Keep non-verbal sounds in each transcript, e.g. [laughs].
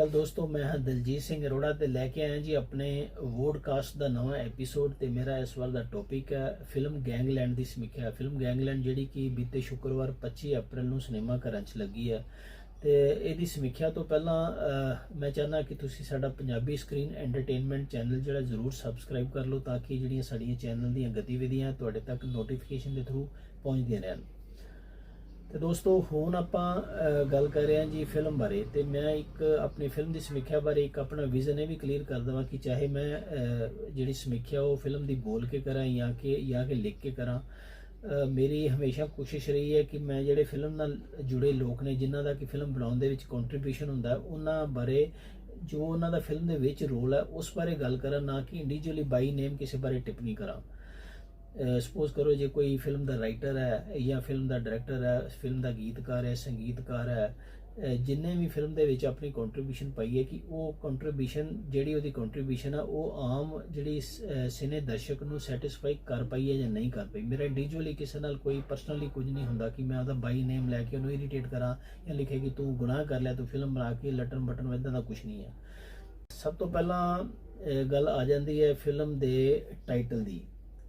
ਅਕਾਲ ਦੋਸਤੋ, ਮੈਂ ਹਾਂ ਦਲਜੀਤ ਸਿੰਘ ਅਰੋੜਾ ਤੇ ਲੈ ਕੇ ਆਇਆ ਜੀ ਆਪਣੇ ਵੋਡਕਾਸਟ ਦਾ ਨਵਾਂ ਐਪੀਸੋਡ ਤੇ ਮੇਰਾ ਇਸ ਵਾਰ ਦਾ ਟੌਪਿਕ ਹੈ ਫਿਲਮ ਗੈਂਗਲੈਂਡ ਦੀ ਸਮੀਖਿਆ। ਫਿਲਮ ਗੈਂਗਲੈਂਡ ਜਿਹੜੀ ਕਿ ਬੀਤੇ ਸ਼ੁੱਕਰਵਾਰ 25 ਅਪ੍ਰੈਲ ਨੂੰ ਸਿਨੇਮਾ ਘਰਾਂ 'ਚ ਲੱਗੀ ਹੈ। ਤੇ ਇਹਦੀ ਸਮੀਖਿਆ ਤੋਂ ਪਹਿਲਾਂ ਮੈਂ ਚਾਹੁੰਦਾ ਕਿ ਤੁਸੀਂ ਸਾਡਾ ਪੰਜਾਬੀ ਸਕਰੀਨ ਐਂਟਰਟੇਨਮੈਂਟ ਚੈਨਲ ਜਿਹੜਾ ਜ਼ਰੂਰ ਸਬਸਕ੍ਰਾਈਬ ਕਰ ਲਓ ਤਾਂ ਕਿ ਜਿਹੜੀਆਂ ਸਾਡੀਆਂ ਚੈਨਲ ਦੀਆਂ ਗਤੀਵਿਧੀਆਂ ਤੁਹਾਡੇ ਤੱਕ ਨੋਟੀਫਿਕੇਸ਼ਨ ਦੇ ਥਰੂ ਪਹੁੰਚਦੀਆਂ ਰਹਿਣ। ਤੇ ਦੋਸਤੋ, ਹੁਣ ਆਪਾਂ ਗੱਲ ਕਰ ਰਹੇ ਹਾਂ ਜੀ ਫਿਲਮ ਬਾਰੇ ਤੇ ਮੈਂ ਇੱਕ ਆਪਣੀ ਫਿਲਮ ਦੀ ਸਮੀਖਿਆ ਬਾਰੇ ਇੱਕ ਆਪਣਾ ਵਿਜ਼ਨ ਇਹ ਵੀ ਕਲੀਅਰ ਕਰ ਦਵਾਂ ਕਿ ਚਾਹੇ ਮੈਂ ਜਿਹੜੀ ਸਮੀਖਿਆ ਉਹ ਫਿਲਮ ਦੀ ਬੋਲ ਕੇ ਕਰਾਂ ਜਾਂ ਕਿ ਜਾਂ ਕਿ ਲਿਖ ਕੇ ਕਰਾਂ ਮੇਰੀ ਹਮੇਸ਼ਾ ਕੋਸ਼ਿਸ਼ ਰਹੀ ਹੈ ਕਿ ਮੈਂ ਜਿਹੜੇ ਫਿਲਮ ਨਾਲ ਜੁੜੇ ਲੋਕ ਨੇ, ਜਿਨ੍ਹਾਂ ਦਾ ਕਿ ਫਿਲਮ ਬਣਾਉਣ ਦੇ ਵਿੱਚ ਕੰਟਰੀਬਿਊਸ਼ਨ ਹੁੰਦਾ, ਉਹਨਾਂ ਬਾਰੇ ਜੋ ਉਹਨਾਂ ਦਾ ਫਿਲਮ ਦੇ ਵਿੱਚ ਰੋਲ ਹੈ, ਉਸ ਬਾਰੇ ਗੱਲ ਕਰਾਂ, ਨਾ ਕਿ ਇੰਡੀਵਿਜੂਅਲੀ ਬਾਈ ਨੇਮ ਕਿਸੇ ਬਾਰੇ ਟਿੱਪਣੀ ਕਰਾਂ। ਸਪੋਜ਼ ਕਰੋ ਜੇ ਕੋਈ ਫਿਲਮ ਦਾ ਰਾਈਟਰ ਹੈ ਜਾਂ ਫਿਲਮ ਦਾ ਡਾਇਰੈਕਟਰ ਹੈ ਫਿਲਮ ਦਾ ਗੀਤਕਾਰ ਹੈ, ਸੰਗੀਤਕਾਰ ਹੈ ਜਿੰਨੇ ਵੀ ਫਿਲਮ ਦੇ ਵਿੱਚ ਆਪਣੀ ਕੰਟਰੀਬਿਊਸ਼ਨ ਪਾਈ ਹੈ ਕਿ ਉਹ ਕੰਟਰੀਬਿਊਸ਼ਨ ਜਿਹੜੀ ਉਹਦੀ ਕੰਟਰੀਬਿਊਸ਼ਨ ਆ, ਉਹ ਆਮ ਜਿਹੜੀ ਸਿਨੇ ਦਰਸ਼ਕ ਨੂੰ ਸੈਟੀਸਫਾਈ ਕਰ ਪਾਈ ਹੈ ਜਾਂ ਨਹੀਂ ਕਰ ਪਾਈ। ਮੇਰਾ ਇੰਡੀਵਿਜੂਅਲੀ ਕਿਸੇ ਨਾਲ ਕੋਈ ਪਰਸਨਲੀ ਕੁਝ ਨਹੀਂ ਹੁੰਦਾ ਕਿ ਮੈਂ ਉਹਦਾ ਬਾਈ ਨੇਮ ਲੈ ਕੇ ਉਹਨੂੰ ਇਰੀਟੇਟ ਕਰਾਂ ਜਾਂ ਲਿਖੇ ਕਿ ਤੂੰ ਗੁਨਾਹ ਕਰ ਲਿਆ, ਤੂੰ ਫਿਲਮ ਬਣਾ ਕੇ ਲਟਣ ਬਟਨ ਇਦਾਂ ਦਾ ਕੁਝ ਨਹੀਂ ਹੈ। ਸਭ ਤੋਂ ਪਹਿਲਾਂ ਗੱਲ ਆ ਜਾਂਦੀ ਹੈ ਫਿਲਮ ਦੇ ਟਾਈਟਲ ਦੀ।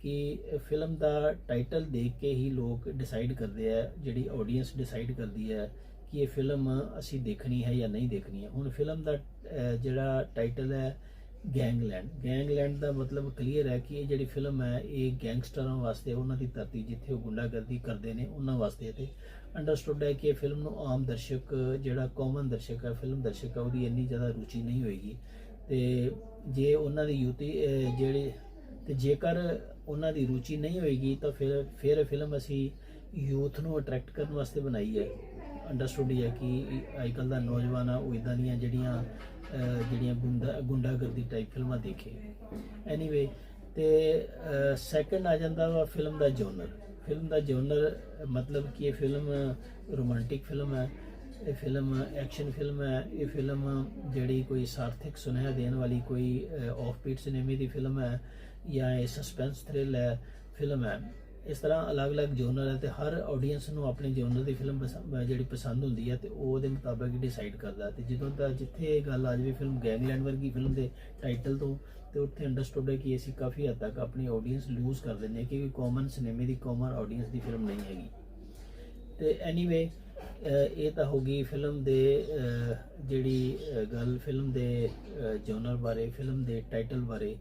ਕਿ ਫਿਲਮ ਦਾ ਟਾਈਟਲ ਦੇਖ ਕੇ ਹੀ ਲੋਕ ਡਿਸਾਈਡ ਕਰਦੇ ਆ ਜਿਹੜੀ ਆਡੀਅנס ਡਿਸਾਈਡ ਕਰਦੀ ਹੈ ਕਿ ਇਹ ਫਿਲਮ ਅਸੀਂ ਦੇਖਣੀ ਹੈ ਜਾਂ ਨਹੀਂ ਦੇਖਣੀ ਹੈ। ਹੁਣ ਫਿਲਮ ਦਾ ਜਿਹੜਾ ਟਾਈਟਲ ਹੈ ਗੈਂਗਲੈਂਡ। ਗੈਂਗਲੈਂਡ ਦਾ ਮਤਲਬ ਕਲੀਅਰ ਹੈ ਕਿ ਇਹ ਜਿਹੜੀ ਫਿਲਮ ਹੈ ਇਹ ਗੈਂਗਸਟਰਾਂ ਵਾਸਤੇ ਉਹਨਾਂ ਦੀ ਧਰਤੀ ਜਿੱਥੇ ਉਹ ਗੁੰਡਾਗਰਦੀ ਕਰਦੇ ਨੇ ਉਹਨਾਂ ਵਾਸਤੇ ਤੇ ਅੰਡਰਸਟੂਡ ਹੈ ਕਿ ਇਹ ਫਿਲਮ ਨੂੰ ਆਮ ਦਰਸ਼ਕ ਜਿਹੜਾ ਕਾਮਨ ਦਰਸ਼ਕ ਹੈ ਫਿਲਮ ਦਰਸ਼ਕ ਹੈ ਉਹਦੀ ਇੰਨੀ ਜ਼ਿਆਦਾ ਰੁਚੀ ਨਹੀਂ ਹੋਏਗੀ। ਤੇ ਜੇ ਉਹਨਾਂ ਦੀ ਯੂਤੀ ਅਹ, ਜਿਹੜੇ ਤੇ ਜੇਕਰ ਉਹਨਾਂ ਦੀ ਰੁਚੀ ਨਹੀਂ ਹੋਏਗੀ ਤਾਂ ਫਿਰ ਫਿਰ ਇਹ ਫਿਲਮ ਅਸੀਂ ਯੂਥ ਨੂੰ ਅਟਰੈਕਟ ਕਰਨ ਵਾਸਤੇ ਬਣਾਈ ਹੈ। ਅੰਡਰਸਟੂਡ ਹੈ ਕਿ ਅੱਜਕੱਲ ਦਾ ਨੌਜਵਾਨ ਆ, ਉਹ ਇਦਾਂ ਦੀਆਂ ਜਿਹੜੀਆਂ ਜਿਹੜੀਆਂ ਗੁੰਡਾ, ਗੁੰਡਾਗਰਦੀ ਟਾਈਪ ਫਿਲਮਾਂ ਦੇਖੇ। ਐਨੀਵੇ ਤੇ ਸੈਕੰਡ ਆ ਜਾਂਦਾ ਵਾ ਫਿਲਮ ਦਾ ਜੋਨਰ ਫਿਲਮ ਦਾ ਜੋਨਰ ਮਤਲਬ ਕਿ ਇਹ ਫਿਲਮ ਰੋਮਾਂਟਿਕ ਫਿਲਮ ਹੈ, ਇਹ ਫਿਲਮ ਐਕਸ਼ਨ ਫਿਲਮ ਹੈ, ਇਹ ਫਿਲਮ ਜਿਹੜੀ ਕੋਈ ਸਾਰਥਿਕ ਸੁਨੇਹਾ ਦੇਣ ਵਾਲੀ ਕੋਈ ਆਫ ਬੀਟ ਸਿਨੇਮੇ ਦੀ ਫਿਲਮ ਹੈ ਜਾਂ ਇਹ ਸਸਪੈਂਸ ਥ੍ਰਿਲ ਹੈ ਫਿਲਮ ਹੈ। ਇਸ ਤਰ੍ਹਾਂ ਅਲੱਗ-ਅਲੱਗ ਜੋਨਰ ਹੈ ਤੇ ਹਰ ਆਡੀਅנס ਨੂੰ ਆਪਣੇ ਜੋਨਰ ਦੀ ਫਿਲਮ ਜਿਹੜੀ ਪਸੰਦ ਹੁੰਦੀ ਹੈ ਤੇ ਉਹ ਉਹਦੇ ਮੁਤਾਬਕ ਹੀ ਡਿਸਾਈਡ ਕਰਦਾ ਤੇ ਜਦੋਂ ਤਾਂ ਜਿੱਥੇ ਇਹ ਗੱਲ ਆ ਜਵੇ ਫਿਲਮ ਗੈਂਗਲੈਂਡ ਵਰਗੀ ਫਿਲਮ ਦੇ ਟਾਈਟਲ ਤੋਂ, ਤੇ ਉੱਥੇ ਅੰਡਰਸਟੂਡ ਹੈ ਕਿ ਅਸੀਂ ਕਾਫੀ ਹੱਦ ਤੱਕ ਆਪਣੀ ਆਡੀਅנס ਲੂਜ਼ ਕਰ ਦਿੰਦੇ ਹਾਂ ਕਿਉਂਕਿ ਕਾਮਨ ਸਿਨੇਮੇ ਦੀ ਕਾਮਨ ਆਡੀਅנס ਦੀ ਫਿਲਮ ਨਹੀਂ ਹੈਗੀ। ਤੇ ਐਨੀਵੇ ਇਹ ਤਾਂ ਹੋ ਗਈ ਫਿਲਮ ਦੇ ਜਿਹੜੀ ਗੱਲ ਫਿਲਮ ਦੇ ਜੋਨਰ ਬਾਰੇ ਫਿਲਮ ਦੇ ਟਾਈਟਲ ਬਾਰੇ।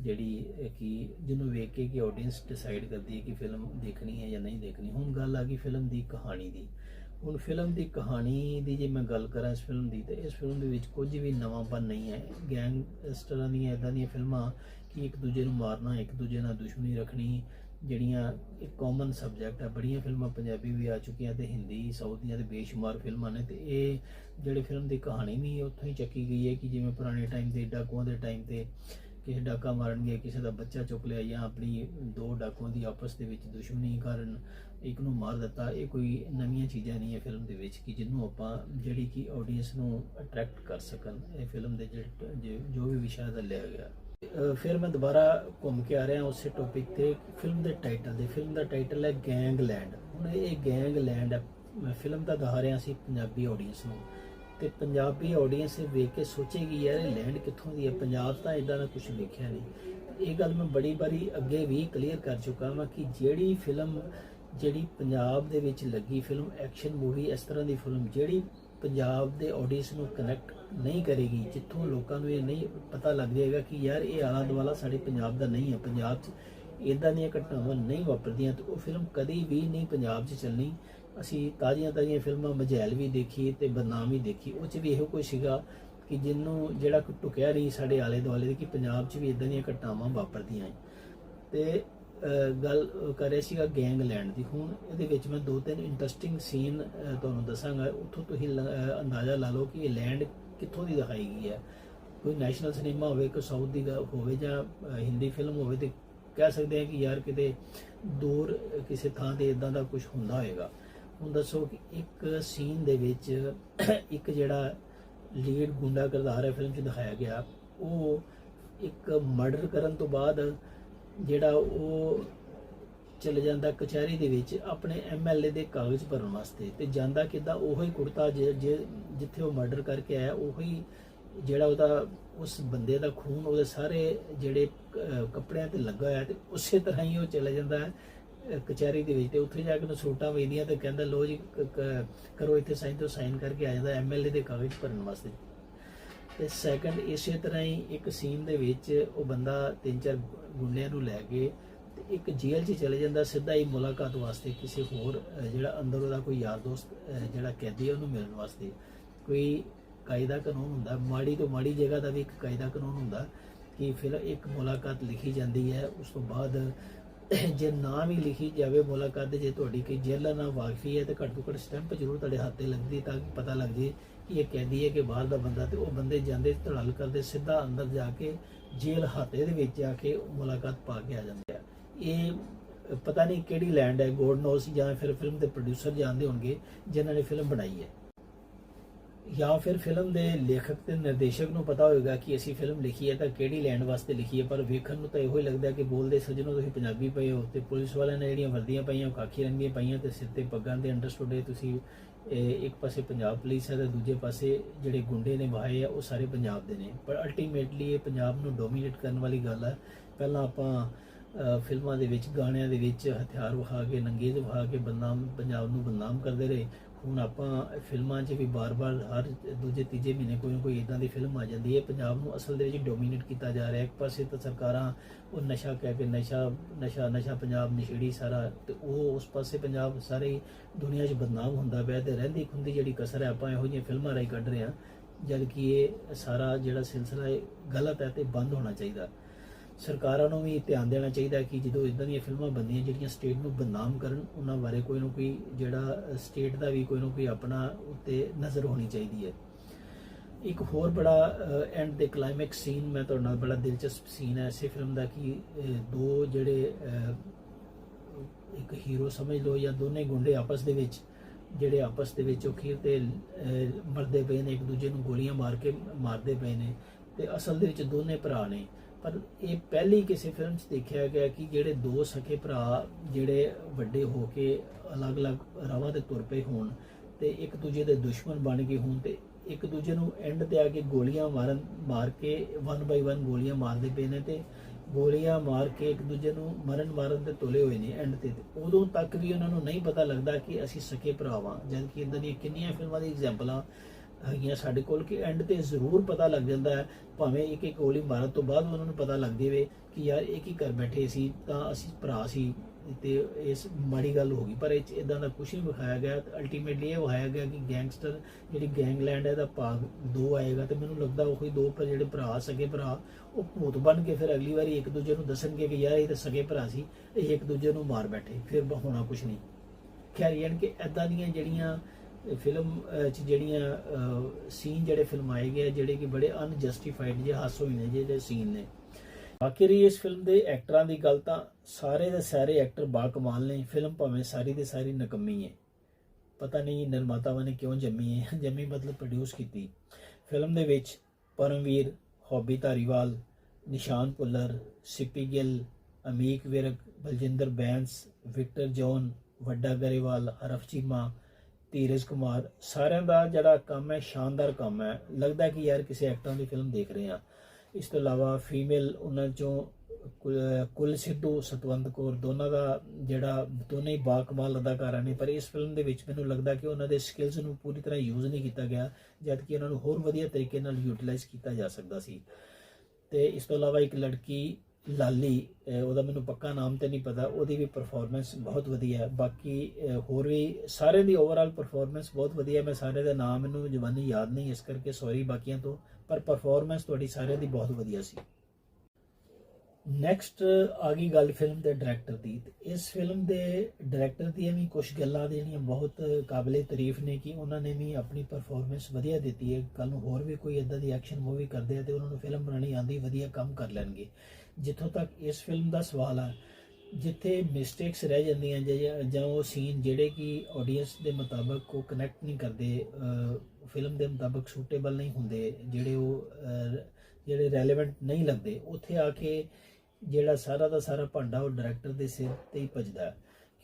ਜਿਹੜੀ ਕਿ ਜਿਹਨੂੰ ਵੇਖ ਕੇ ਕਿ ਆਡੀਅנס ਡਿਸਾਈਡ ਕਰਦੀ ਹੈ ਕਿ ਫਿਲਮ ਦੇਖਣੀ ਹੈ ਜਾਂ ਨਹੀਂ ਦੇਖਣੀ। ਹੁਣ ਗੱਲ ਆ ਗਈ ਫਿਲਮ ਦੀ ਕਹਾਣੀ ਦੀ। ਹੁਣ ਫਿਲਮ ਦੀ ਕਹਾਣੀ ਦੀ ਜੇ ਮੈਂ ਗੱਲ ਕਰਾਂ ਇਸ ਫਿਲਮ ਦੀ, ਤਾਂ ਇਸ ਫਿਲਮ ਦੇ ਵਿੱਚ ਕੁਝ ਵੀ ਨਵਾਂਪਨ ਨਹੀਂ ਹੈ। ਗੈਂਗਸਟਰਾਂ ਦੀਆਂ ਇਦਾਂ ਦੀਆਂ ਫਿਲਮਾਂ ਕਿ ਇੱਕ ਦੂਜੇ ਨੂੰ ਮਾਰਨਾ, ਇੱਕ ਦੂਜੇ ਨਾਲ ਦੁਸ਼ਮਣੀ ਰੱਖਣੀ, ਜਿਹੜੀਆਂ ਇੱਕ ਕਾਮਨ ਸਬਜੈਕਟ ਆ। ਬੜੀਆਂ ਫਿਲਮਾਂ ਪੰਜਾਬੀ ਵੀ ਆ ਚੁੱਕੀਆਂ ਤੇ ਹਿੰਦੀ ਸਾਊਥ ਦੀਆਂ ਤੇ ਬੇਸ਼ੁਮਾਰ ਫਿਲਮਾਂ ਨੇ। ਤੇ ਇਹ ਜਿਹੜੇ ਫਿਲਮ ਦੀ ਕਹਾਣੀ ਵੀ ਉੱਥੋਂ ਹੀ ਚੱਕੀ ਗਈ ਹੈ ਕਿ ਜਿਵੇਂ ਪੁਰਾਣੇ ਟਾਈਮ ਦੇ ਡਾਕੂਆਂ ਦੇ ਟਾਈਮ ਤੇ ਕਿਸੇ ਡਾਕਾ ਮਾਰਨਗੇ ਕਿਸੇ ਦਾ ਬੱਚਾ ਚੁੱਕ ਲਿਆ ਜਾਂ ਆਪਣੀ ਦੋ ਡਾਕੂਆਂ ਦੀ ਆਪਸ ਦੇ ਵਿੱਚ ਦੁਸ਼ਮਣੀ ਕਰਨ ਇੱਕ ਨੂੰ ਮਾਰ ਦਿੱਤਾ, ਇਹ ਕੋਈ ਨਵੀਆਂ ਚੀਜ਼ਾਂ ਨਹੀਂ ਹੈ ਫਿਲਮ ਦੇ ਵਿੱਚ ਕਿ ਜਿਹਨੂੰ ਆਪਾਂ ਜਿਹੜੀ ਕਿ ਆਡੀਅנס ਨੂੰ ਅਟਰੈਕਟ ਕਰ ਸਕਣ, ਇਹ ਫਿਲਮ ਦੇ ਜੋ ਵੀ ਵਿਸ਼ਾ ਦਾ ਲਿਆ ਗਿਆ। ਫਿਰ ਮੈਂ ਦੁਬਾਰਾ ਘੁੰਮ ਕੇ ਆ ਰਿਹਾ ਉਸੇ ਟੌਪਿਕ ਤੇ, ਫਿਲਮ ਦੇ ਟਾਈਟਲ ਦੇ, ਫਿਲਮ ਦਾ ਟਾਈਟਲ ਹੈ ਗੈਂਗਲੈਂਡ ਹੁਣ ਇਹ ਗੈਂਗਲੈਂਡ ਹੈ ਫਿਲਮ ਦਾ ਦਿਖਾ ਰਿਹਾ ਸੀ ਪੰਜਾਬੀ ਆਡੀਅנס ਨੂੰ। ਤੇ ਪੰਜਾਬੀ ਆਡੀਅנס ਇਹ ਵੇਖ ਕੇ ਸੋਚੇਗੀ, ਯਾਰ ਇਹ ਲੈਂਡ ਕਿੱਥੋਂ ਦੀ ਹੈ? ਪੰਜਾਬ ਤਾਂ ਇਦਾਂ ਦਾ ਕੁਝ ਵੇਖਿਆ ਨਹੀਂ। ਇਹ ਗੱਲ ਮੈਂ ਬੜੀ ਵਾਰੀ ਅੱਗੇ ਵੀ ਕਲੀਅਰ ਕਰ ਚੁੱਕਾ ਹਾਂ ਕਿ ਜਿਹੜੀ ਫਿਲਮ ਜਿਹੜੀ ਪੰਜਾਬ ਦੇ ਵਿੱਚ ਲੱਗੀ ਫਿਲਮ ਐਕਸ਼ਨ ਮੂਵੀ ਇਸ ਤਰ੍ਹਾਂ ਦੀ ਫਿਲਮ ਜਿਹੜੀ ਪੰਜਾਬ ਦੇ ਆਡੀਅנס ਨੂੰ ਕਨੈਕਟ ਨਹੀਂ ਕਰੇਗੀ, ਜਿੱਥੋਂ ਲੋਕਾਂ ਨੂੰ ਇਹ ਨਹੀਂ ਪਤਾ ਲੱਗ ਜਾਏਗਾ ਕਿ ਯਾਰ ਇਹ ਆਲਾ ਦਵਾਲਾ ਸਾਡੇ ਪੰਜਾਬ ਦਾ ਨਹੀਂ ਹੈ। ਪੰਜਾਬ 'ਚ ਇਦਾਂ ਦੀਆਂ ਘਟਨਾਵਾਂ ਨਹੀਂ ਵਾਪਰਦੀਆਂ ਤੇ ਉਹ ਫਿਲਮ ਕਦੀ ਵੀ ਨਹੀਂ ਪੰਜਾਬ 'ਚ ਚੱਲਣੀ। ਅਸੀਂ ਤਾਜ਼ੀਆਂ ਤਾਜ਼ੀਆਂ ਫਿਲਮਾਂ ਮਜੈਲ ਵੀ ਦੇਖੀ ਤੇ ਬਦਨਾਮ ਵੀ ਦੇਖੀ, ਉਹ 'ਚ ਵੀ ਇਹੋ ਕੁਝ ਸੀਗਾ ਕਿ ਜਿਹਨੂੰ ਜਿਹੜਾ ਕੋਈ ਟੁਕਿਆ ਨਹੀਂ ਸਾਡੇ ਆਲੇ ਦੁਆਲੇ ਦੇ ਕਿ ਪੰਜਾਬ 'ਚ ਵੀ ਇਦਾਂ ਦੀਆਂ ਘਟਨਾਵਾਂ ਵਾਪਰਦੀਆਂ ਹੈ ਤੇ ਗੱਲ ਕਰ ਰਿਹਾ ਸੀਗਾ ਗੈਂਗਲੈਂਡ ਦੀ। ਹੁਣ ਇਹਦੇ ਵਿੱਚ ਮੈਂ ਦੋ ਤਿੰਨ ਇੰਟਰਸਟਿੰਗ ਸੀਨ ਤੁਹਾਨੂੰ ਦੱਸਾਂਗਾ। ਉੱਥੋਂ ਤੁਸੀਂ ਲ- ਅੰਦਾਜ਼ਾ ਲਾ ਲਓ ਕਿ ਇਹ ਲੈਂਡ ਕਿੱਥੋਂ ਦੀ ਦਿਖਾਈ ਗਈ ਹੈ। ਕੋਈ ਨੈਸ਼ਨਲ ਸਿਨੇਮਾ ਹੋਵੇ, ਕੋਈ ਸਾਊਥ ਦੀ ਗ- ਹੋਵੇ ਜਾਂ ਹਿੰਦੀ ਫਿਲਮ ਹੋਵੇ ਤੇ ਕਹਿ ਸਕਦੇ ਹਾਂ ਕਿ ਯਾਰ ਕਿਤੇ ਦੂਰ ਕਿਸੇ ਥਾਂ ਤੇ ਇਦਾਂ ਦਾ ਕੁਝ ਹੁੰਦਾ ਹੋਏਗਾ। ਹੁਣ ਦੱਸੋ ਕਿ ਇੱਕ ਸੀਨ ਦੇ ਵਿੱਚ ਇੱਕ ਜਿਹੜਾ ਲੀਡ ਗੁੰਡਾ ਕਿਰਦਾਰ ਹੈ ਫਿਲਮ 'ਚ ਦਿਖਾਇਆ ਗਿਆ, ਉਹ ਇੱਕ ਮਰਡਰ ਕਰਨ ਤੋਂ ਬਾਅਦ ਜਿਹੜਾ ਉਹ ਚਲੇ ਜਾਂਦਾ ਕਚਹਿਰੀ ਦੇ ਵਿੱਚ ਆਪਣੇ ਐਮਐਲਏ ਦੇ ਕਾਗਜ਼ ਭਰਨ ਵਾਸਤੇ ਤੇ ਜਾਂਦਾ ਕਿੱਦਾਂ, ਉਹੀ ਕੁੜਤਾ ਜੇ, ਜੇ- ਜਿੱਥੇ ਉਹ ਮਰਡਰ ਕਰਕੇ ਆਇਆ, ਉਹੀ ਜਿਹੜਾ ਉਹਦਾ, ਉਸ ਬੰਦੇ ਦਾ ਖੂਨ, ਉਹਦੇ ਸਾਰੇ ਜਿਹੜੇ ਕੱਪੜਿਆਂ ਤੇ ਲੱਗਾ ਹੋਇਆ ਤੇ ਉਸੇ ਤਰ੍ਹਾਂ ਹੀ ਉਹ ਚਲਾ ਜਾਂਦਾ ਹੈ। ਕਚਹਿਰੀ ਦੇ ਵਿੱਚ ਤੇ ਉੱਥੇ ਜਾ ਕੇ ਨਸੋਟਾਂ ਵੇਦੀਆਂ ਤੇ ਕਹਿੰਦਾ ਲੋ ਜੀ, ਕ- ਕ- ਕਰੋ ਇੱਥੇ ਸਾਈਨ ਤੋਂ ਸਾਈਨ ਕਰਕੇ ਆ ਜਾਂਦਾ ਐਮਐਲਏ ਦੇ ਕਾਗਜ਼ ਭਰਨ ਵਾਸਤੇ। ਤੇ ਸੈਕੰਡ ਇਸੇ ਤਰ੍ਹਾਂ ਹੀ ਇੱਕ ਸੀਨ ਦੇ ਵਿੱਚ ਉਹ ਬੰਦਾ ਤਿੰਨ ਚਾਰ ਗੁੰਡਿਆਂ ਨੂੰ ਲੈ ਕੇ ਤੇ ਇੱਕ ਜੇਲ੍ਹ 'ਚ ਚਲੇ ਜਾਂਦਾ, ਸਿੱਧਾ ਹੀ ਮੁਲਾਕਾਤ ਵਾਸਤੇ ਕਿਸੇ ਹੋਰ ਜਿਹੜਾ ਅੰਦਰ ਉਹਦਾ ਕੋਈ ਯਾਰ ਦੋਸਤ ਜਿਹੜਾ ਕੈਦੀ ਹੈ ਉਹਨੂੰ ਮਿਲਣ ਵਾਸਤੇ। ਕੋਈ ਕਾਇਦਾ ਕਾਨੂੰਨ ਹੁੰਦਾ, ਮਾੜੀ ਤੋਂ ਮਾੜੀ ਜਗ੍ਹਾ ਦਾ ਵੀ ਇੱਕ ਕਾਇਦਾ ਕਾਨੂੰਨ ਹੁੰਦਾ ਕਿ ਫਿਰ ਇੱਕ ਮੁਲਾਕਾਤ ਲਿਖੀ ਜਾਂਦੀ ਹੈ, ਉਸ ਤੋਂ ਬਾਅਦ ਜੇ ਨਾ ਵੀ ਲਿਖੀ ਜਾਵੇ ਮੁਲਾਕਾਤ ਜੇ ਤੁਹਾਡੀ ਕੋਈ ਜੇਲ੍ਹ ਨਾਲ ਵਾਕਫੀ ਹੈ ਤੇ ਘੱਟ ਤੋਂ ਘੱਟ ਸਟੈਂਪ ਜ਼ਰੂਰ ਤੁਹਾਡੇ ਹੱਥ ਤੇ ਲੱਗਦੀ ਤਾਂ ਕਿ ਪਤਾ ਲੱਗ ਜੇ ਕਿ ਇਹ ਕੈਦੀ ਹੈ ਕਿ ਬਾਹਰ ਦਾ ਬੰਦਾ ਤੇ ਉਹ ਬੰਦੇ ਜਾਂਦੇ ਧੜਲ ਕਰਦੇ ਸਿੱਧਾ ਅੰਦਰ ਜਾ ਕੇ ਜੇਲ੍ਹ ਹਾਤੇ ਦੇ ਵਿੱਚ ਜਾ ਕੇ ਮੁਲਾਕਾਤ ਪਾ ਕੇ ਆ ਜਾਂਦੇ ਆ। ਇਹ, ਪਤਾ ਨਹੀਂ ਕਿਹੜੀ ਲੈਂਡ ਹੈ ਗੋਡ ਨੋਸ ਜਾਂ ਫਿਰ ਫਿਲਮ ਦੇ ਪ੍ਰੋਡਿਊਸਰ ਜਾਣਦੇ ਹੋਣਗੇ, ਜਿਨ੍ਹਾਂ ਨੇ ਫਿਲਮ ਬਣਾਈ ਹੈ। ਜਾਂ ਫਿਰ ਫਿਲਮ ਦੇ ਲੇਖਕ ਤੇ ਨਿਰਦੇਸ਼ਕ ਨੂੰ ਪਤਾ ਹੋਵੇਗਾ ਕਿ ਅਸੀਂ ਫਿਲਮ ਲਿਖੀ ਹੈ ਤਾਂ ਕਿਹੜੀ ਲੈਂਡ ਵਾਸਤੇ ਲਿਖੀ ਹੈ, ਪਰ ਵੇਖਣ ਨੂੰ ਤਾਂ ਇਹੋ ਹੀ ਲੱਗਦਾ ਕਿ ਬੋਲਦੇ ਸੱਜਣੋ ਤੁਸੀਂ ਪੰਜਾਬੀ ਪਏ ਹੋ ਤੇ ਪੁਲਿਸ ਵਾਲਿਆਂ ਨੇ ਜਿਹੜੀਆਂ ਵਰਦੀਆਂ ਪਾਈਆਂ, ਉਹ ਕਾਖੀ ਰੰਗੀਆਂ ਪਾਈਆਂ ਤੇ ਸਿਰ ਤੇ ਪੱਗਾਂ ਦੇ ਅੰਡਰਸਟੂਡ ਹੈ, ਤੁਸੀਂ, ਇਹ ਇੱਕ ਪਾਸੇ ਪੰਜਾਬ ਪੁਲਿਸ ਹੈ ਤੇ ਦੂਜੇ ਪਾਸੇ ਜਿਹੜੇ ਗੁੰਡੇ ਨੇ ਵਾਹੇ ਆ, ਉਹ ਸਾਰੇ ਪੰਜਾਬ ਦੇ ਨੇ। ਪਰ ਅਲਟੀਮੇਟਲੀ ਇਹ ਪੰਜਾਬ ਨੂੰ ਡੋਮੀਨੇਟ ਕਰਨ ਵਾਲੀ ਗੱਲ ਹੈ। ਪਹਿਲਾਂ ਆਪਾਂ ਫਿਲਮਾਂ ਦੇ ਵਿੱਚ, ਗਾਣਿਆਂ ਦੇ ਵਿੱਚ ਹਥਿਆਰ ਵਿਖਾ ਕੇ, ਨੰਗੇਜ਼ ਵਿਖਾ ਕੇ ਬਦਨਾਮ ਪੰਜਾਬ ਨੂੰ ਬਦਨਾਮ ਕਰਦੇ ਰਹੇ। ਹੁਣ ਆਪਾਂ ਫਿਲਮਾਂ 'ਚ ਵੀ ਬਾਰ-ਬਾਰ ਹਰ ਦੂਜੇ ਤੀਜੇ ਮਹੀਨੇ ਕੋਈ ਨਾ ਕੋਈ ਇਦਾਂ ਦੀ ਫਿਲਮ ਆ ਜਾਂਦੀ ਹੈ। ਪੰਜਾਬ ਨੂੰ ਅਸਲ ਦੇ ਵਿੱਚ ਡੋਮੀਨੇਟ ਕੀਤਾ ਜਾ ਰਿਹਾ ਇੱਕ ਪਾਸੇ ਤਾਂ ਸਰਕਾਰਾਂ ਉਹ ਨਸ਼ਾ ਕਹਿ ਕੇ ਨਸ਼ਾ ਨਸ਼ਾ ਨਸ਼ਾ ਪੰਜਾਬ ਨਸ਼ੇੜੀ ਸਾਰਾ ਤੇ ਉਹ ਉਸ ਪਾਸੇ ਪੰਜਾਬ ਸਾਰੇ ਦੁਨੀਆ 'ਚ ਬਦਨਾਮ ਹੁੰਦਾ ਪਿਆ ਤੇ ਰਹਿੰਦੀ ਖੁੰਦੀ ਜਿਹੜੀ ਕਸਰ ਹੈ, ਆਪਾਂ ਇਹੋ ਜਿਹੀਆਂ ਫਿਲਮਾਂ ਰਾਹੀਂ ਕੱਢ ਰਹੇ ਹਾਂ। ਜਦ ਕਿ ਇਹ ਸਾਰਾ ਜਿਹੜਾ ਸਿਲਸਿਲਾ ਹੈ, ਗਲਤ ਹੈ ਤੇ ਬੰਦ ਹੋਣਾ ਚਾਹੀਦਾ। ਸਰਕਾਰਾਂ ਨੂੰ ਵੀ ਧਿਆਨ ਦੇਣਾ ਚਾਹੀਦਾ ਕਿ ਜਦੋਂ ਇਦਾਂ ਦੀਆਂ ਫਿਲਮਾਂ ਬਣਦੀਆਂ, ਜਿਹੜੀਆਂ ਸਟੇਟ ਨੂੰ ਬਦਨਾਮ ਕਰਨ, ਉਹਨਾਂ ਬਾਰੇ ਕੋਈ ਨਾ ਕੋਈ ਜਿਹੜਾ ਸਟੇਟ ਦਾ ਵੀ ਕੋਈ ਨਾ ਕੋਈ ਆਪਣਾ ਉੱਤੇ ਨਜ਼ਰ ਹੋਣੀ ਚਾਹੀਦੀ ਹੈ। ਇੱਕ ਹੋਰ ਬੜਾ ਐਂਡ ਦੇ ਕਲਾਈਮੈਕਸ ਸੀਨ ਮੈਂ ਤੁਹਾਡੇ ਨਾਲ ਬੜਾ ਦਿਲਚਸਪ ਸੀਨ ਹੈ ਇਸੇ ਫਿਲਮ ਦਾ ਕਿ ਦੋ ਜਿਹੜੇ ਇੱਕ ਹੀਰੋ ਸਮਝ ਲਓ ਜਾਂ ਦੋਨੇ ਗੁੰਡੇ ਆਪਸ ਦੇ ਵਿੱਚ, ਜਿਹੜੇ ਆਪਸ ਦੇ ਵਿੱਚ ਅਖੀਰ ਤੇ ਮਰਦੇ ਪਏ ਨੇ, ਇੱਕ ਦੂਜੇ ਨੂੰ ਗੋਲੀਆਂ ਮਾਰ ਕੇ ਮਾਰਦੇ ਪਏ ਨੇ ਤੇ ਅਸਲ ਦੇ ਵਿੱਚ ਦੋਨੇ ਭਰਾ ਨੇ। ਪਰ ਇਹ ਪਹਿਲੀ ਕਿਸੇ ਫਿਲਮ 'ਚ ਦੇਖਿਆ ਗਿਆ ਕਿ ਜਿਹੜੇ ਦੋ ਸਕੇ ਭਰਾ ਜਿਹੜੇ ਵੱਡੇ ਹੋ ਕੇ ਅਲੱਗ-ਅਲੱਗ ਰਾਹਾਂ ਤੇ ਤੁਰ ਪਏ ਹੋਣ ਤੇ ਇੱਕ ਦੂਜੇ ਦੇ ਦੁਸ਼ਮਣ ਬਣ ਗਏ ਹੋਣ ਤੇ ਇੱਕ ਦੂਜੇ ਨੂੰ ਐਂਡ ਤੇ ਆ ਕੇ ਗੋਲੀਆਂ ਮਾਰਨ, ਮਾਰ ਕੇ ਵਨ ਬਾਈ ਵਨ ਗੋਲੀਆਂ ਮਾਰਦੇ ਪਏ ਨੇ ਤੇ ਗੋਲੀਆਂ ਮਾਰ ਕੇ ਇੱਕ ਦੂਜੇ ਨੂੰ ਮਰਨ ਮਾਰਨ ਤੇ ਤੁਲੇ ਹੋਏ ਨੇ ਐਂਡ ਤੇ ਤੇ ਉਦੋਂ ਤੱਕ ਵੀ ਉਹਨਾਂ ਨੂੰ ਨਹੀਂ ਪਤਾ ਲੱਗਦਾ ਕਿ ਅਸੀਂ ਸਕੇ ਭਰਾਵਾਂ। ਜਦ ਕਿ ਇਦਾਂ ਦੀਆਂ ਕਿੰਨੀਆਂ ਫਿਲਮਾਂ ਦੀ ਐਗਜ਼ਾਮਪਲਾਂ ਹੈਗੀਆਂ ਸਾਡੇ ਕੋਲ ਕਿ ਐਂਡ ਤੇ ਜ਼ਰੂਰ ਪਤਾ ਲੱਗ ਜਾਂਦਾ ਹੈ, ਭਾਵੇਂ ਇੱਕ ਇੱਕ ਗੋਲੀ ਮਾਰਨ ਤੋਂ ਬਾਅਦ ਉਹਨਾਂ ਨੂੰ ਪਤਾ ਲੱਗ ਜਾਵੇ ਕਿ ਯਾਰ ਇਹ ਕੀ ਕਰ ਬੈਠੇ ਸੀ, ਤਾਂ ਅਸੀਂ ਭਰਾ ਸੀ ਤੇ ਇਸ ਮਾੜੀ ਗੱਲ ਹੋ ਗਈ। ਪਰ ਇਹ ਚ ਇਦਾਂ ਦਾ ਕੁਝ ਨਹੀਂ ਵਿਖਾਇਆ ਗਿਆ। ਅਲਟੀਮੇਟਲੀ ਇਹ ਵਿਖਾਇਆ ਗਿਆ ਕਿ ਗੈਂਗਸਟਰ ਜਿਹੜੀ ਗੈਂਗਲੈਂਡ ਹੈ ਦਾ ਭਾਗ 2 ਆਏਗਾ ਤੇ ਮੈਨੂੰ ਲੱਗਦਾ ਉਹੀ ਦੋ ਪਰ ਜਿਹੜੇ ਭਰਾ ਸਕੇ ਭਰਾ, ਉਹ ਭੂਤ ਬਣ ਕੇ ਫਿਰ ਅਗਲੀ ਵਾਰੀ ਇੱਕ ਦੂਜੇ ਨੂੰ ਦੱਸਣਗੇ ਕਿ ਯਾਰ ਇਹ ਤਾਂ ਸਕੇ ਭਰਾ ਸੀ, ਇਹ ਇੱਕ ਦੂਜੇ ਨੂੰ ਮਾਰ ਬੈਠੇ। ਫਿਰ ਹੋਣਾ ਕੁਝ ਨਹੀਂ। ਖੈਰ, ਯਾਨੀ ਕਿ ਐਦਾਂ ਦੀਆਂ ਜਿਹੜੀਆਂ ਫਿਲਮ ਚ ਜਿਹੜੀਆਂ ਸੀਨ ਜਿਹੜੇ ਫਿਲਮਾਏ ਗਏ ਜਿਹੜੇ ਕਿ ਬੜੇ ਅਨਜਸਟੀਫਾਈਡ ਜਿਹੇ ਹਾਸੋ ਨੇ ਜਿਹੜੇ ਸੀਨ ਨੇ। ਬਾਕੀ ਰਹੀ ਇਸ ਫਿਲਮ ਦੇ ਐਕਟਰਾਂ ਦੀ ਗੱਲ ਤਾਂ ਸਾਰੇ ਦੇ ਸਾਰੇ ਐਕਟਰ ਬਾ ਕਮਾਲ ਨੇ। ਫਿਲਮ ਭਾਵੇਂ ਸਾਰੀ ਦੀ ਸਾਰੀ ਨਕਮੀ ਹੈ ਪਤਾ ਨਹੀਂ ਨਿਰਮਾਤਾਵਾਂ ਨੇ ਕਿਉਂ ਜੰਮੀ ਹੈ [laughs] ਜੰਮੀ ਮਤਲਬ ਪ੍ਰੋਡਿਊਸ ਕੀਤੀ। ਫਿਲਮ ਦੇ ਵਿੱਚ ਪਰਮਵੀਰ, ਹੌਬੀ ਧਾਰੀਵਾਲ, ਨਿਸ਼ਾਨ ਪੁੱਲਰ ਸਿੱਪੀ ਗਿੱਲ, ਅਮੀਕ ਵਿਰਕ, ਬਲਜਿੰਦਰ ਬੈਂਸ, ਵਿਕਟਰ ਜੌਨ ਵੱਡਾ ਗਰੇਵਾਲ, ਹਰਫ ਚੀਮਾ ਧੀਰਜ ਕੁਮਾਰ, ਸਾਰਿਆਂ ਦਾ ਜਿਹੜਾ ਕੰਮ ਹੈ, ਸ਼ਾਨਦਾਰ ਕੰਮ ਹੈ। ਲੱਗਦਾ ਕਿ ਯਾਰ ਕਿਸੇ ਐਕਟਰਾਂ ਦੀ ਫਿਲਮ ਦੇਖ ਰਹੇ ਹਾਂ। ਇਸ ਤੋਂ ਇਲਾਵਾ ਫੀਮੇਲ ਉਹਨਾਂ ਚੋਂ ਕੁਲ- ਕੁਲ ਸਿੱਧੂ, ਸਤਵੰਤ ਕੌਰ, ਦੋਨਾਂ ਦਾ ਜਿਹੜਾ ਦੋਨੇ ਹੀ ਬਾਕਮਾਲ ਅਦਾਕਾਰਾ ਨੇ। ਪਰ ਇਸ ਫਿਲਮ ਦੇ ਵਿੱਚ ਮੈਨੂੰ ਲੱਗਦਾ ਕਿ ਉਹਨਾਂ ਦੇ ਸਕਿੱਲਸ ਨੂੰ ਪੂਰੀ ਤਰ੍ਹਾਂ ਯੂਜ਼ ਨਹੀਂ ਕੀਤਾ ਗਿਆ ਜਦ ਕਿ ਉਹਨਾਂ ਨੂੰ ਹੋਰ ਵਧੀਆ ਤਰੀਕੇ ਨਾਲ ਯੂਟਿਲਾਈਜ਼ ਕੀਤਾ ਜਾ ਸਕਦਾ ਸੀ। ਤੇ ਇਸ ਤੋਂ ਇਲਾਵਾ ਇੱਕ ਲੜਕੀ ਲਾਲੀ ਉਹਦਾ ਮੈਨੂੰ ਪੱਕਾ ਨਾਮ ਤੇ ਨਹੀਂ ਪਤਾ, ਉਹਦੀ ਵੀ ਪਰਫਾਰਮੈਂਸ ਬਹੁਤ ਵਧੀਆ ਬਾਕੀ ਹੋਰ ਵੀ ਸਾਰਿਆਂ ਦੀ ਓਵਰਆਲ ਪਰਫਾਰਮੈਂਸ ਬਹੁਤ ਵਧੀਆ ਮੈਂ ਸਾਰੇ ਦਾ ਨਾਮ ਮੈਨੂੰ ਜਵਾਨੀ ਯਾਦ ਨਹੀਂ, ਇਸ ਕਰਕੇ ਸੌਰੀ ਬਾਕੀਆਂ ਤੋਂ, ਪਰ ਪਰਫਾਰਮੈਂਸ ਤੁਹਾਡੀ ਸਾਰਿਆਂ ਦੀ ਬਹੁਤ ਵਧੀਆ ਸੀ। ਨੈਕਸਟ ਆ ਗਈ ਗੱਲ ਫਿਲਮ ਦੇ ਡਾਇਰੈਕਟਰ ਦੀ। ਇਸ ਫਿਲਮ ਦੇ ਡਾਇਰੈਕਟਰ ਦੀਆਂ ਵੀ ਕੁਝ ਗੱਲਾਂ ਜਿਹੜੀਆਂ ਬਹੁਤ ਕਾਬਲੇ ਤਾਰੀਫ ਨੇ ਕਿ ਉਹਨਾਂ ਨੇ ਵੀ ਆਪਣੀ ਪਰਫਾਰਮੈਂਸ ਵਧੀਆ ਦਿੱਤੀ ਹੈ। ਕੱਲ ਨੂੰ ਹੋਰ ਵੀ ਕੋਈ ਇਦਾਂ ਦੀ ਐਕਸ਼ਨ ਮੂਵੀ ਕਰਦੇ ਆ ਤੇ ਉਹਨਾਂ ਨੂੰ ਫਿਲਮ ਬਣਾਉਣੀ ਆਂਦੀ ਵਧੀਆ ਕੰਮ ਕਰ ਲੈਣਗੇ। ਜਿੱਥੋਂ ਤੱਕ ਇਸ ਫਿਲਮ ਦਾ ਸਵਾਲ ਆ, ਜਿੱਥੇ ਮਿਸਟੇਕਸ ਰਹਿ ਜਾਂਦੀਆਂ ਜਾਂ ਉਹ ਸੀਨ ਜਿਹੜੇ ਕਿ ਆਡੀਅנס ਦੇ ਮੁਤਾਬਕ ਉਹ ਕਨੈਕਟ ਨਹੀਂ ਕਰਦੇ ਫਿਲਮ ਦੇ ਮੁਤਾਬਕ ਸੂਟੇਬਲ ਨਹੀਂ ਹੁੰਦੇ, ਜਿਹੜੇ ਉਹ ਜਿਹੜੇ ਰੈਲੇਵੈਂਟ ਨਹੀਂ ਲੱਗਦੇ, ਉੱਥੇ ਆ ਕੇ ਜਿਹੜਾ ਸਾਰਾ ਦਾ ਸਾਰਾ ਭਾਂਡਾ ਉਹ ਡਾਇਰੈਕਟਰ ਦੇ ਸਿਰ ਤੇ ਹੀ ਭਜਦਾ।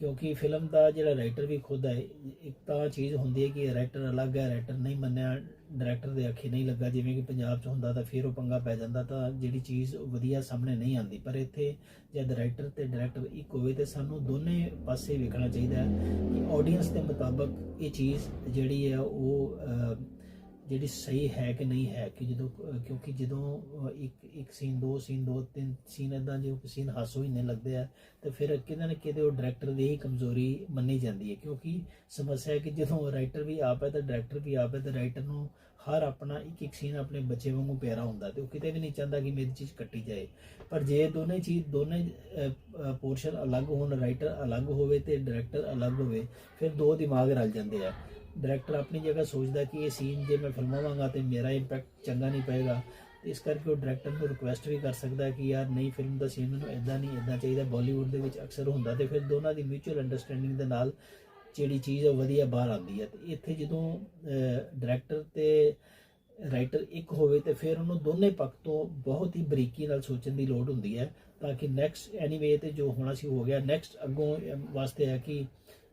ਕਿਉਂਕਿ ਫਿਲਮ ਦਾ ਜਿਹੜਾ ਰਾਈਟਰ ਵੀ ਖੁਦ ਹੈ, ਇੱਕ ਤਾਂ ਚੀਜ਼ ਹੁੰਦੀ ਹੈ ਕਿ ਰਾਈਟਰ ਅਲੱਗ ਹੈ ਰਾਈਟਰ ਨਹੀਂ ਮੰਨਿਆ ਡਾਇਰੈਕਟਰ ਦੇ ਅੱਖੇ ਨਹੀਂ ਲੱਗਾ, ਜਿਵੇਂ ਕਿ ਪੰਜਾਬ 'ਚ ਹੁੰਦਾ ਤਾਂ ਫਿਰ ਉਹ ਪੰਗਾ ਪੈ ਜਾਂਦਾ ਤਾਂ ਜਿਹੜੀ ਚੀਜ਼ ਵਧੀਆ ਸਾਹਮਣੇ ਨਹੀਂ ਆਉਂਦੀ। ਪਰ ਇੱਥੇ ਜੇ ਡਾਇਰੈਕਟਰ ਤੇ ਡਾਇਰੈਕਟਰ ਇੱਕ ਹੋਵੇ ਤੇ ਸਾਨੂੰ ਦੋਨੇ ਪਾਸੇ ਵੇਖਣਾ ਚਾਹੀਦਾ ਹੈ ਕਿ ਆਡੀਅנס ਦੇ ਮੁਤਾਬਕ ਇਹ ਚੀਜ਼ ਜਿਹੜੀ ਹੈ ਉਹ ਜਿਹੜੀ ਸਹੀ ਹੈ ਕਿ ਨਹੀਂ ਹੈ ਕਿ ਜਦੋਂ, ਕਿਉਂਕਿ ਜਦੋਂ ਇੱਕ ਇੱਕ ਸੀਨ ਦੋ ਸੀਨ ਦੋ, ਤਿੰਨ ਸੀਨ ਇਦਾਂ ਜੇ ਸੀਨ ਹਾਸੋ ਹੀ ਨਹੀਂ ਲੱਗਦੇ ਆ, ਤੇ ਫਿਰ ਕਿਤੇ ਨਾ ਕਿਤੇ ਉਹ ਡਾਇਰੈਕਟਰ ਦੀ ਹੀ ਕਮਜ਼ੋਰੀ ਮੰਨੀ ਜਾਂਦੀ ਹੈ, ਕਿਉਂਕਿ ਸਮੱਸਿਆ ਹੈ ਕਿ ਜਦੋਂ ਰਾਈਟਰ ਵੀ ਆਪ ਹੈ ਤਾਂ ਡਾਇਰੈਕਟਰ ਵੀ ਆਪ ਹੈ ਤੇ ਰਾਈਟਰ ਨੂੰ ਹਰ ਆਪਣਾ ਇੱਕ ਇੱਕ ਸੀਨ ਆਪਣੇ ਬੱਚੇ ਵਾਂਗੂ ਪਿਆਰਾ ਹੁੰਦਾ ਤੇ ਉਹ ਕਿਤੇ ਵੀ ਨਹੀਂ ਚਾਹੁੰਦਾ ਕਿ ਮੇਰੀ ਚੀਜ਼ ਕੱਟੀ ਜਾਏ। ਪਰ ਜੇ ਦੋਨੇ ਚੀਜ਼, ਦੋਨੇ ਪੋਰਸ਼ਨ ਅਲੱਗ ਹੋਣ ਰਾਈਟਰ ਅਲੱਗ ਹੋਵੇ ਤੇ ਡਾਇਰੈਕਟਰ ਅਲੱਗ ਹੋਵੇ, ਫਿਰ ਦੋ ਦਿਮਾਗ ਰਲ ਜਾਂਦੇ ਆ। ਡਾਇਰੈਕਟਰ ਆਪਣੀ ਜਗ੍ਹਾ ਸੋਚਦਾ ਕਿ ਇਹ ਸੀਨ ਜੇ ਮੈਂ ਫਿਲਮਾਵਾਂਗਾ ਤੇ ਮੇਰਾ ਇੰਪੈਕਟ ਚੰਗਾ ਨਹੀਂ ਪਏਗਾ ਇਸ ਕਰਕੇ ਉਹ ਡਾਇਰੈਕਟਰ ਨੂੰ ਰਿਕੁਐਸਟ ਵੀ ਕਰ ਸਕਦਾ ਕਿ ਯਾਰ ਨਹੀਂ ਫਿਲਮ ਦਾ ਸੀਨ ਮੈਨੂੰ ਇਦਾਂ ਨਹੀਂ ਇਦਾਂ ਚਾਹੀਦਾ। ਬਾਲੀਵੁੱਡ ਦੇ ਵਿੱਚ ਅਕਸਰ ਹੁੰਦਾ ਤੇ ਫਿਰ ਦੋਨਾਂ ਦੀ ਮਿਊਚੁਅਲ ਅੰਡਰਸਟੈਂਡਿੰਗ ਦੇ ਨਾਲ ਜਿਹੜੀ ਚੀਜ਼ ਉਹ ਵਧੀਆ ਬਾਹਰ ਆਉਂਦੀ ਹੈ ਤੇ ਇੱਥੇ ਜਦੋਂ ਡਾਇਰੈਕਟਰ ਤੇ ਰਾਈਟਰ ਇੱਕ ਹੋਵੇ ਤੇ ਫਿਰ ਉਹਨੂੰ ਦੋਨੇ ਪੱਖ ਤੋਂ ਬਹੁਤ ਹੀ ਬਰੀਕੀ ਨਾਲ ਸੋਚਣ ਦੀ ਲੋੜ ਹੁੰਦੀ ਹੈ, ਤਾਂ ਕਿ ਨੈਕਸਟ ਐਨੀਵੇ ਤੇ ਜੋ ਹੋਣਾ ਸੀ, ਹੋ ਗਿਆ। ਨੈਕਸਟ ਅੱਗੋਂ ਵਾਸਤੇ ਹੈ ਕਿ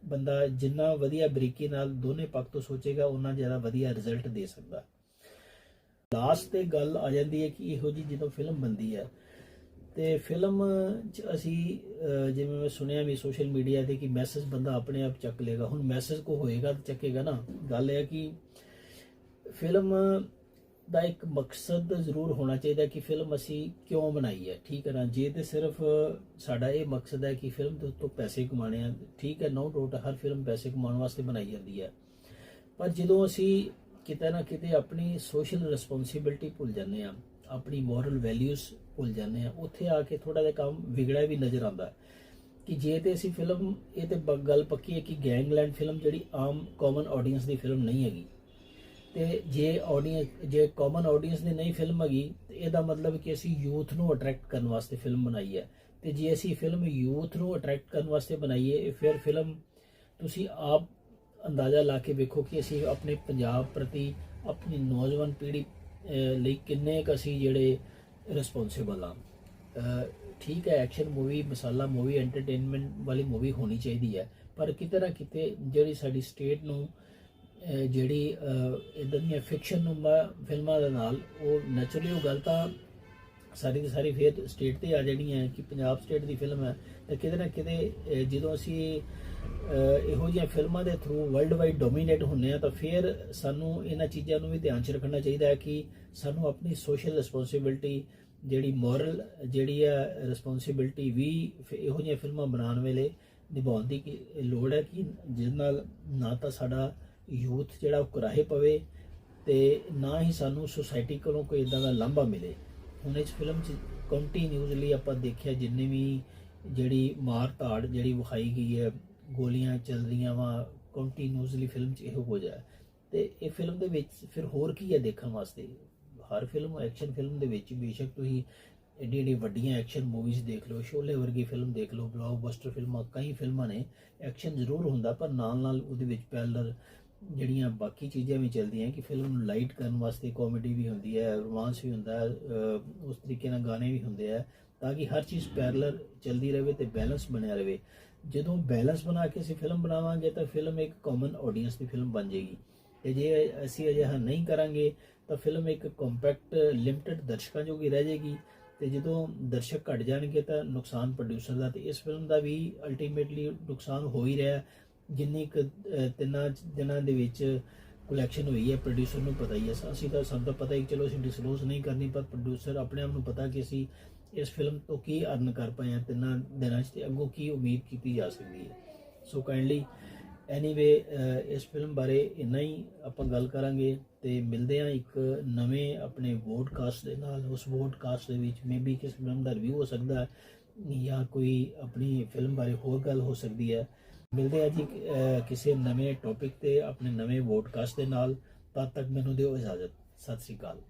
ਬੰਦਾ ਜਿੰਨਾ ਵਧੀਆ ਬਰੀਕੀ ਨਾਲ ਦੋਨੇ ਪੱਖ ਤੋਂ ਸੋਚੇਗਾ ਉਹਨਾਂ ਜ਼ਿਆਦਾ ਵਧੀਆ ਰਿਜ਼ਲਟ ਦੇ ਸਕਦਾ। ਲਾਸਟ ਤੇ ਗੱਲ ਆ ਜਾਂਦੀ ਹੈ ਕਿ ਇਹੋ ਜੀ ਜਦੋਂ ਫਿਲਮ ਬੰਦੀ ਹੈ, ਤੇ ਫਿਲਮ ਚ ਅਸੀਂ ਜਿਵੇਂ ਮੈਂ ਸੁਣਿਆ ਵੀ ਸੋਸ਼ਲ ਮੀਡੀਆ ਤੇ ਕਿ ਮੈਸੇਜ ਬੰਦਾ ਆਪਣੇ ਆਪ ਚੱਕ ਲੇਗਾ ਹੁਣ ਮੈਸੇਜ ਕੋ ਹੋਏਗਾ ਤਾਂ ਚੱਕੇਗਾ ਨਾ। ਗੱਲ ਇਹ ਹੈ ਕਿ ਫਿਲਮ ਦਾ ਇੱਕ ਮਕਸਦ ਜ਼ਰੂਰ ਹੋਣਾ ਚਾਹੀਦਾ ਕਿ ਫਿਲਮ ਅਸੀਂ ਕਿਉਂ ਬਣਾਈ ਹੈ, ਠੀਕ ਹੈ ਨਾ? ਜੇ ਤੇ ਸਿਰਫ ਸਾਡਾ ਇਹ ਮਕਸਦ ਹੈ ਕਿ ਫਿਲਮ ਦੇ ਉੱਤੋਂ ਪੈਸੇ ਕਮਾਣੇ ਆ, ਠੀਕ ਹੈ, ਨੋ ਡਾਊਟ ਹਰ ਫਿਲਮ ਪੈਸੇ ਕਮਾਉਣ ਵਾਸਤੇ ਬਣਾਈ ਜਾਂਦੀ ਹੈ। ਪਰ ਜਦੋਂ ਅਸੀਂ ਕਿਤੇ ਨਾ ਕਿਤੇ ਆਪਣੀ ਸੋਸ਼ਲ ਰਿਸਪੌਂਸਿਬਿਲਟੀ ਭੁੱਲ ਜਾਂਦੇ ਆ ਆਪਣੀ ਮੋਰਲ ਵੈਲਿਊਜ਼ ਭੁੱਲ ਜਾਂਦੇ ਆ ਉੱਥੇ ਆ ਕੇ ਥੋੜਾ ਜਿਹਾ ਕੰਮ ਵਿਗੜਿਆ ਵੀ ਨਜ਼ਰ ਆਉਂਦਾ ਕਿ ਜੇ ਤੇ ਅਸੀਂ ਫਿਲਮ, ਇਹ ਤੇ ਬ- ਗੱਲ ਪੱਕੀ ਹੈ ਕਿ ਗੈਂਗਲੈਂਡ ਫਿਲਮ ਜਿਹੜੀ ਆਮ ਕਾਮਨ ਆਡੀਅנס ਦੀ ਫਿਲਮ ਨਹੀਂ ਹੈਗੀ। ਤੇ ਜੇ ਆਡੀਅנס ਜੇ ਕਾਮਨ ਆਡੀਅנס ਨੇ ਨਹੀਂ ਫਿਲਮ ਹੈਗੀ, ਤੇ ਇਹਦਾ ਮਤਲਬ ਕਿ ਅਸੀਂ ਯੂਥ ਨੂੰ ਅਟਰੈਕਟ ਕਰਨ ਵਾਸਤੇ ਫਿਲਮ ਬਣਾਈ ਹੈ। ਤੇ ਜੇ ਅਸੀਂ ਫਿਲਮ ਯੂਥ ਨੂੰ ਅਟਰੈਕਟ ਕਰਨ ਵਾਸਤੇ ਬਣਾਈਏ ਫਿਰ ਫਿਲਮ ਤੁਸੀਂ ਆਪ ਅੰਦਾਜ਼ਾ ਲਾ ਕੇ ਵੇਖੋ ਕਿ ਅਸੀਂ ਆਪਣੇ ਪੰਜਾਬ ਪ੍ਰਤੀ ਆਪਣੀ ਨੌਜਵਾਨ ਪੀੜ੍ਹੀ ਲਈ ਕਿੰਨੇ ਕੁ ਅਸੀਂ ਜਿਹੜੇ ਰਿਸਪੌਂਸਿਬਲ ਆ ਠੀਕ ਹੈ action movie masala movie entertainment ਵਾਲੀ ਮੂਵੀ ਹੋਣੀ ਚਾਹੀਦੀ ਹੈ, ਪਰ ਕਿਤੇ ਨਾ ਕਿਤੇ ਜਿਹੜੀ ਸਾਡੀ ਸਟੇਟ ਨੂੰ ਜਿਹੜੀ ਇਦਾਂ ਦੀਆਂ ਫਿਕਸ਼ਨ ਨੂੰ ਫਿਲਮਾਂ ਦੇ ਨਾਲ, ਉਹ ਨੈਚੁਰਲੀ ਉਹ ਗੱਲ ਤਾਂ ਸਾਰੀ ਦੀ ਸਾਰੀ ਫੇਰ ਸਟੇਟ ਤੇ ਆ ਜਾਣੀ ਹੈ ਕਿ ਪੰਜਾਬ ਸਟੇਟ ਦੀ ਫਿਲਮ ਹੈ। ਤਾਂ ਕਿਤੇ ਨਾ ਕਿਤੇ ਜਦੋਂ ਅਸੀਂ ਇਹੋ ਜਿਹੀਆਂ ਫਿਲਮਾਂ ਦੇ ਥਰੂ ਵਰਲਡ ਵਾਈਡ ਡੋਮੀਨੇਟ ਹੁੰਨੇ ਆ ਤਾਂ ਫਿਰ ਸਾਨੂੰ ਇਹਨਾਂ ਚੀਜ਼ਾਂ ਨੂੰ ਵੀ ਧਿਆਨ 'ਚ ਰੱਖਣਾ ਚਾਹੀਦਾ ਹੈ ਕਿ ਸਾਨੂੰ ਆਪਣੀ ਸੋਸ਼ਲ ਰਿਸਪੌਂਸਿਬਿਲਟੀ ਜਿਹੜੀ ਮੋਰਲ ਜਿਹੜੀ ਹੈ ਰਿਸਪੌਂਸਿਬਿਲਟੀ ਵੀ ਇਹੋ ਜਿਹੀਆਂ ਫਿਲਮਾਂ ਬਣਾਉਣ ਵੇਲੇ ਨਿਭਾਉਣ ਦੀ ਕੀ ਲੋੜ ਹੈ ਕਿ ਜਿਸ ਨਾਲ ਨਾ ਤਾਂ ਸਾਡਾ ਯੂਥ ਜਿਹੜਾ ਉਹ ਕਰਾਹੇ ਪਵੇ ਤੇ ਨਾ ਹੀ ਸਾਨੂੰ ਸੁਸਾਇਟੀ ਕੋਲੋਂ ਕੋਈ ਇਦਾਂ ਦਾ ਲਾਂਭਾ ਮਿਲੇ। ਹੁਣ ਇਸ ਫਿਲਮ 'ਚ ਕੰਟੀਨਿਊਸਲੀ ਆਪਾਂ ਦੇਖਿਆ ਜਿੰਨੇ ਵੀ ਜਿਹੜੀ ਮਾਰ ਧਾੜ ਜਿਹੜੀ ਵਿਖਾਈ ਗਈ ਹੈ, ਗੋਲੀਆਂ ਚੱਲ ਰਹੀਆਂ ਵਾ ਕੰਟੀਨਿਊਸਲੀ ਫਿਲਮ 'ਚ ਇਹੋ ਹੋ। ਜਾ ਤੇ ਇਹ ਫਿਲਮ ਦੇ ਵਿੱਚ ਫਿਰ ਹੋਰ ਕੀ ਹੈ ਦੇਖਣ ਵਾਸਤੇ? ਹਰ ਫਿਲਮ ਐਕਸ਼ਨ ਫਿਲਮ ਦੇ ਵਿੱਚ ਬੇਸ਼ੱਕ ਤੁਸੀਂ ਏਡੀ ਏਡੀ ਵੱਡੀਆਂ ਐਕਸ਼ਨ ਮੂਵੀਜ਼ ਦੇਖ ਲਓ ਸ਼ੋਲੇ ਵਰਗੀ ਫਿਲਮ ਦੇਖ ਲਓ ਬਲੌਕਬਸਟਰ ਫਿਲਮਾਂ ਕਈ ਫਿਲਮਾਂ ਨੇ ਐਕਸ਼ਨ ਜ਼ਰੂਰ ਹੁੰਦਾ, ਪਰ ਨਾਲ ਨਾਲ ਉਹਦੇ ਵਿੱਚ ਪੈਰਲਲ ਜਿਹੜੀਆਂ ਬਾਕੀ ਚੀਜ਼ਾਂ ਵੀ ਚੱਲਦੀਆਂ ਕਿ ਫਿਲਮ ਨੂੰ ਲਾਈਟ ਕਰਨ ਵਾਸਤੇ ਕਾਮੇਡੀ ਵੀ ਹੁੰਦੀ ਹੈ ਰੋਮਾਂਸ ਵੀ ਹੁੰਦਾ ਉਸ ਤਰੀਕੇ ਨਾਲ ਗਾਣੇ ਵੀ ਹੁੰਦੇ ਆ, ਤਾਂ ਕਿ ਹਰ ਚੀਜ਼ ਪੈਰਲਲ ਚੱਲਦੀ ਰਹੇ ਤੇ ਬੈਲੈਂਸ ਬਣਿਆ ਰਹੇ। ਜਦੋਂ ਬੈਲੈਂਸ ਬਣਾ ਕੇ ਅਸੀਂ ਫਿਲਮ ਬਣਾਵਾਂਗੇ ਤਾਂ ਫਿਲਮ ਇੱਕ ਕਾਮਨ ਆਡੀਅנס ਦੀ ਫਿਲਮ ਬਣ ਜਾਏਗੀ। ਤੇ ਜੇ ਅਸੀਂ ਅਜਿਹਾ ਨਹੀਂ ਕਰਾਂਗੇ ਤਾਂ ਫਿਲਮ ਇੱਕ ਕੰਪੈਕਟ ਲਿਮਟਿਡ ਦਰਸ਼ਕਾਂ ਜੋਗੀ ਰਹਿ ਜਾਏਗੀ ਤੇ ਜਦੋਂ ਦਰਸ਼ਕ ਘਟ ਜਾਣਗੇ ਤਾਂ ਨੁਕਸਾਨ ਪ੍ਰੋਡਿਊਸਰ ਦਾ ਤੇ ਇਸ ਫਿਲਮ ਦਾ ਵੀ ਅਲਟੀਮੇਟਲੀ ਨੁਕਸਾਨ ਹੋ ਹੀ ਰਿਹਾ। ਜਿੰਨੀ ਕੁ, ਤਿੰਨਾਂ ਦਿਨਾਂ ਦੇ ਵਿੱਚ ਕਲੈਕਸ਼ਨ ਹੋਈ ਹੈ ਪ੍ਰੋਡਿਊਸਰ ਨੂੰ ਪਤਾ ਹੀ ਹੈ। ਅਸੀਂ ਤਾਂ ਸਭ ਤਾਂ ਪਤਾ ਹੀ ਚਲੋ ਅਸੀਂ ਡਿਸਕਲੋਜ਼ ਨਹੀਂ ਕਰਨੀ ਪਰ ਪ੍ਰੋਡਿਊਸਰ ਆਪਣੇ ਆਪ ਨੂੰ ਪਤਾ ਕਿ ਅਸੀਂ ਇਸ ਫਿਲਮ ਤੋਂ ਕੀ ਅਰਨ ਕਰ ਪਾਏ ਹਾਂ ਤਿੰਨਾਂ ਦਿਨਾਂ 'ਚ ਤੇ ਅੱਗੋਂ ਕੀ ਉਮੀਦ ਕੀਤੀ ਜਾ ਸਕਦੀ ਹੈ। ਸੋ ਕਾਈਂਡਲੀ ਐਨੀਵੇ ਇਸ ਫਿਲਮ ਬਾਰੇ ਇੰਨਾ ਹੀ ਆਪਾਂ ਗੱਲ ਕਰਾਂਗੇ ਤੇ ਮਿਲਦੇ ਹਾਂ ਇੱਕ ਨਵੇਂ ਆਪਣੇ ਵੋਡਕਾਸਟ ਦੇ ਨਾਲ। ਉਸ ਵੋਡਕਾਸਟ ਦੇ ਵਿੱਚ ਮੇਬੀ ਕਿਸ ਫਿਲਮ ਦਾ ਰਿਵਿਊ ਹੋ ਸਕਦਾ ਹੈ ਜਾਂ ਕੋਈ ਆਪਣੀ ਫਿਲਮ ਬਾਰੇ ਹੋਰ ਗੱਲ ਹੋ ਸਕਦੀ ਹੈ। ਮਿਲਦੇ ਹਾਂ ਜੀ ਕਿਸੇ ਨਵੇਂ ਟੌਪਿਕ ਤੇ, ਆਪਣੇ ਨਵੇਂ ਵੋਡਕਾਸਟ ਦੇ ਨਾਲ। ਤਦ ਤੱਕ ਮੈਨੂੰ ਦਿਓ ਇਜਾਜ਼ਤ। ਸਤਿ ਸ੍ਰੀ ਅਕਾਲ।